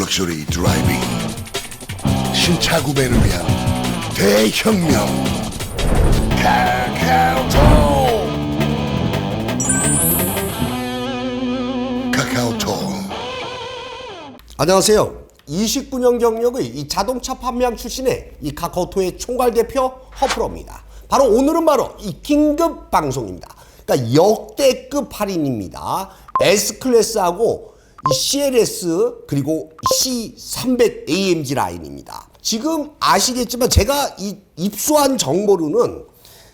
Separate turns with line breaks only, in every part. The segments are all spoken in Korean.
럭셔리 드라이빙 신차 구매를 위한 대혁명 카카오톡 카카오톡
안녕하세요. 29년 경력의 이 자동차 판매왕 출신의 이 카카오톡의 총괄 대표 허프로입니다. 바로 오늘은 바로 이 긴급 방송입니다. 그러니까 역대급 할인입니다. S 클래스하고 이 CLS 그리고 C300 AMG 라인입니다. 지금 아시겠지만 제가 이 입수한 정보로는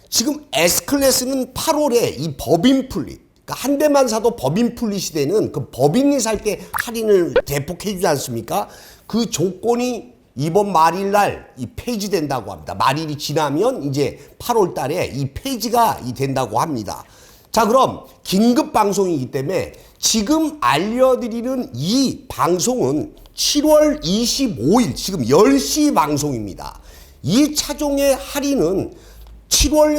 지금 S 클래스는 8월에 이 법인 풀릿 그러니까 한 대만 사도 법인 풀릿이 되는 그 법인이 살 때 할인을 대폭 해 주지 않습니까? 그 조건이 이번 말일 날 이 폐지된다고 합니다. 말일이 지나면 이제 8월 달에 이 폐지가 이 된다고 합니다. 자, 그럼 긴급 방송이기 때문에 지금 알려드리는 이 방송은 7월 25일 지금 10시 방송입니다. 이 차종의 할인은 7월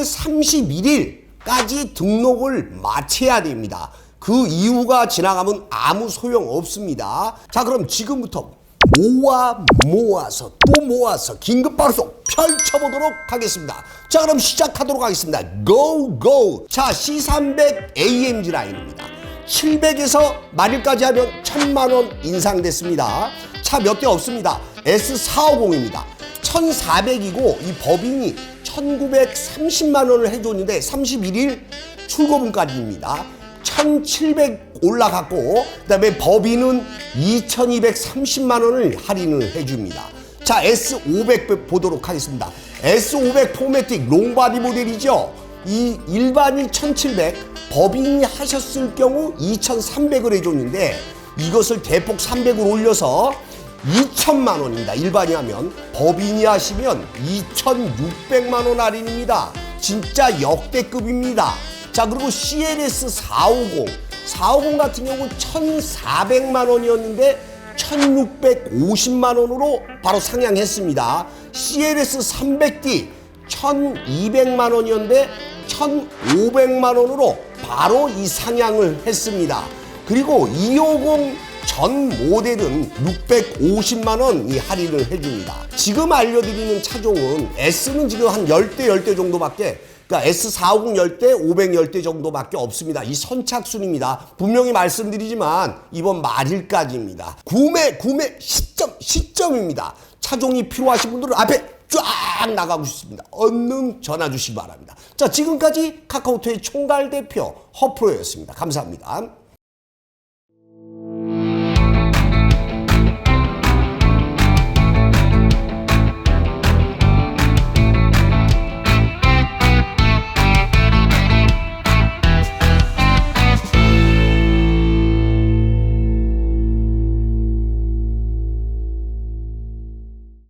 31일까지 등록을 마쳐야 됩니다. 그 이후가 지나가면 아무 소용 없습니다. 자, 그럼 지금부터 모아 모아서 또 모아서 긴급 방송 펼쳐보도록 하겠습니다. 자, 그럼 시작하도록 하겠습니다. 고, 고! 자, C300 AMG 라인입니다. 700에서 말일까지 하면 1000만 원 인상됐습니다. 차 몇 대 없습니다. S450입니다. 1400이고 이 법인이 1930만 원을 해줬는데 31일 출고분까지입니다. 1700 올라갔고 그다음에 법인은 2230만 원을 할인을 해줍니다. 자 S500 보도록 하겠습니다. S500 포매틱 롱바디 모델이죠. 이 일반이 1700 법인이 하셨을 경우 2300을 해줬는데 이것을 대폭 300을 올려서 2천만 원입니다. 일반이 하면 법인이 하시면 2,600만 원 할인입니다. 진짜 역대급입니다. 자 그리고 CLS 450 450 같은 경우 1,400만 원이었는데 1,650만 원으로 바로 상향했습니다. CLS 300D 1,200만 원이었는데 1,500만 원으로 바로 이 상향을 했습니다. 그리고 250 전 모델은 650만 원 이 할인을 해줍니다. 지금 알려드리는 차종은 S는 지금 한 10대 10대 정도밖에 그러니까 S450 10대, 500 10대 정도밖에 없습니다. 이 선착순입니다. 분명히 말씀드리지만 이번 말일까지입니다. 구매 구매 시점 시점입니다. 차종이 필요하신 분들은 앞에 쫙 나가고 싶습니다. 얼른 전화 주시기 바랍니다. 자, 지금까지 카카오톡의 총괄 대표 허프로였습니다. 감사합니다.